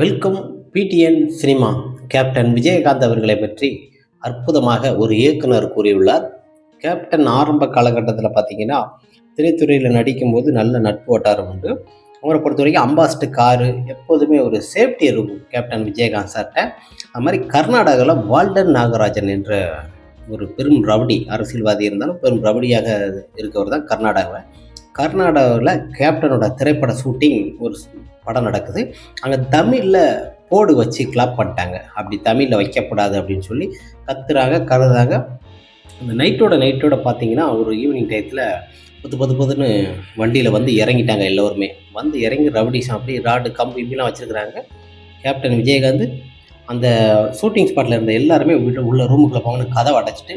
Welcome P T N cinema. Captain Vijayakanth அவர்களை பற்றி அற்புதமாக ஒரு இயக்குனர் கூறியுள்ளார். கேப்டன் ஆரம்ப காலகட்டத்தில் பார்த்தீங்கன்னா திரைத்துறையில் நடிக்கும்போது நல்ல நட்பு வட்டாரம் உண்டு. அவரை பொறுத்த வரைக்கும் அம்பாஸ்ட் காரு எப்போதுமே ஒரு சேஃப்டி இருக்கும் கேப்டன் விஜயகாந்த் சார்கிட்ட அது மாதிரி கர்நாடகாவில் வால்டன் நாகராஜன் என்ற ஒரு பெரும் ரவுடி அரசியல்வாதி இருந்தாலும் பெரும் ரவுடியாக இருக்கவர் தான் கர்நாடகாவில் கர்நாடகாவில் கேப்டனோட திரைப்பட ஷூட்டிங் ஒரு படம் நடக்குது. அங்கே தமிழில் போர்டு வச்சு கிளாப் பண்ணிட்டாங்க. அப்படி தமிழில் வைக்கக்கூடாது அப்படின்னு சொல்லி கத்துறாங்க கருதுறாங்க அந்த நைட்டோட நைட்டோட பார்த்தீங்கன்னா ஒரு ஈவினிங் டயத்தில் புது புது புதுன்னு வண்டியில் வந்து இறங்கிட்டாங்க எல்லோருமே. வந்து இறங்கி ரவுடிஸ் அப்படி ராடு கம்பு இப்படிலாம் வச்சுருக்குறாங்க. கேப்டன் விஜயகாந்த் அந்த ஷூட்டிங் ஸ்பாட்டில் இருந்த எல்லாருமே வீட்டு உள்ள ரூமுக்குள்ளே போகணும் கதவை அடைச்சிட்டு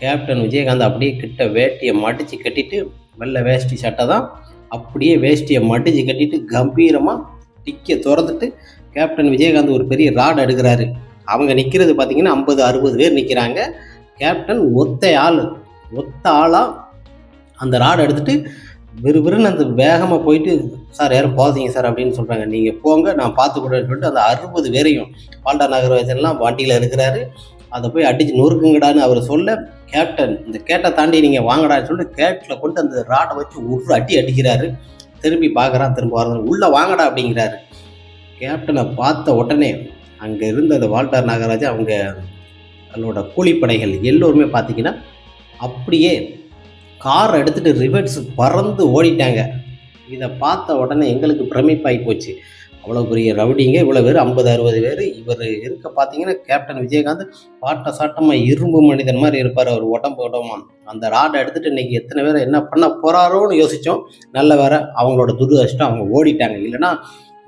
கேப்டன் விஜயகாந்த் அப்படியே கிட்ட வேட்டியை மடித்து கட்டிட்டு வெள்ளை வேஷ்டி சட்டை தான் அப்படியே வேஷ்டியை மடிச்சு கட்டிட்டு கம்பீரமாக டிக்கை திறந்துட்டு கேப்டன் விஜயகாந்த் ஒரு பெரிய ராட் எடுக்கிறாரு. அவங்க நிற்கிறது பார்த்தீங்கன்னா ஐம்பது அறுபது பேர் நிற்கிறாங்க கேப்டன் ஒத்த ஆள் ஒத்த ஆளாக அந்த ராட் எடுத்துகிட்டு விறுவிறுன்னு அந்த வேகமாக போயிட்டு சார் யாரும் போதீங்க சார் அப்படின்னு சொல்கிறாங்க நீங்கள் போங்க நான் பார்த்து பார்த்துக்கூடன்னு சொல்லிட்டு அந்த அறுபது பேரையும் பாண்டா நகரவாசன்லாம் வண்டியில் இருக்கிறாரு அதை போய் அடித்து நொறுக்குங்கடான்னு அவர் சொல்ல கேப்டன் இந்த கேட்டை தாண்டி நீங்கள் வாங்கடான்னு சொல்லிட்டு கேட்டில் கொண்டு அந்த ராடை வச்சு ஒரு அடி அடிக்கிறாரு. திரும்பி பார்க்குறான் திரும்ப வரது உள்ளே வாங்கடா அப்படிங்கிறாரு. கேப்டனை பார்த்த உடனே அங்கே இருந்த அந்த வால்டர் நாகராஜ் அவங்க அவங்களோட கூலிப்படைகள் எல்லோருமே பார்த்தீங்கன்னா அப்படியே காரை எடுத்துகிட்டு ரிவர்ஸ் பறந்து ஓடிட்டாங்க. இதை பார்த்த உடனே எங்களுக்கு பிரமிப்பாகி போச்சு. அவ்வளோ பெரிய ரவுடிங்க இவ்வளோ பேர் ஐம்பது அறுபது பேர். இவர் இருக்க பார்த்தீங்கன்னா கேப்டன் விஜயகாந்த் பாட்ட சாட்டமாக இரும்பு மனிதன் மாதிரி இருப்பார். அவர் உடம்பு உடம்பா. அந்த ராடை எடுத்துகிட்டு இன்றைக்கி எத்தனை பேர் என்ன பண்ண போகிறாரோன்னு யோசித்தோம் நல்ல வேற அவங்களோட துர்தஷ்டம் அவங்க ஓடிட்டாங்க. இல்லைன்னா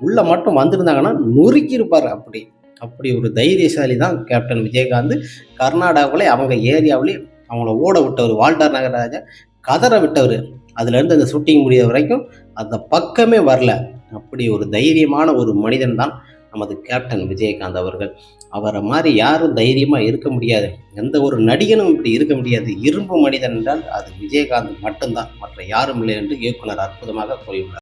உள்ளே மட்டும் வந்திருந்தாங்கன்னா நொறுக்கி இருப்பார் அப்படி. அப்படி ஒரு தைரியசாலி தான் கேப்டன் விஜயகாந்த். கர்நாடகாவிலே அவங்க ஏரியாவிலே அவங்கள ஓட விட்டவர் வால்டர் நகராஜா கதற விட்டவர் அதுலேருந்து அந்த ஷூட்டிங் முடிய வரைக்கும் அந்த பக்கமே வரல. அப்படி ஒரு தைரியமான ஒரு மனிதன் தான் நமது கேப்டன் விஜயகாந்த் அவர்கள். அவரை மாதிரி யாரும் தைரியமாக இருக்க முடியாது. எந்த ஒரு நடிகனும் இப்படி இருக்க முடியாது. இரும்பு மனிதன் என்றால் அது விஜயகாந்த் மட்டும்தான். மற்ற யாரும் இல்லை என்று இயக்குனர் அற்புதமாக கூறியுள்ளார்.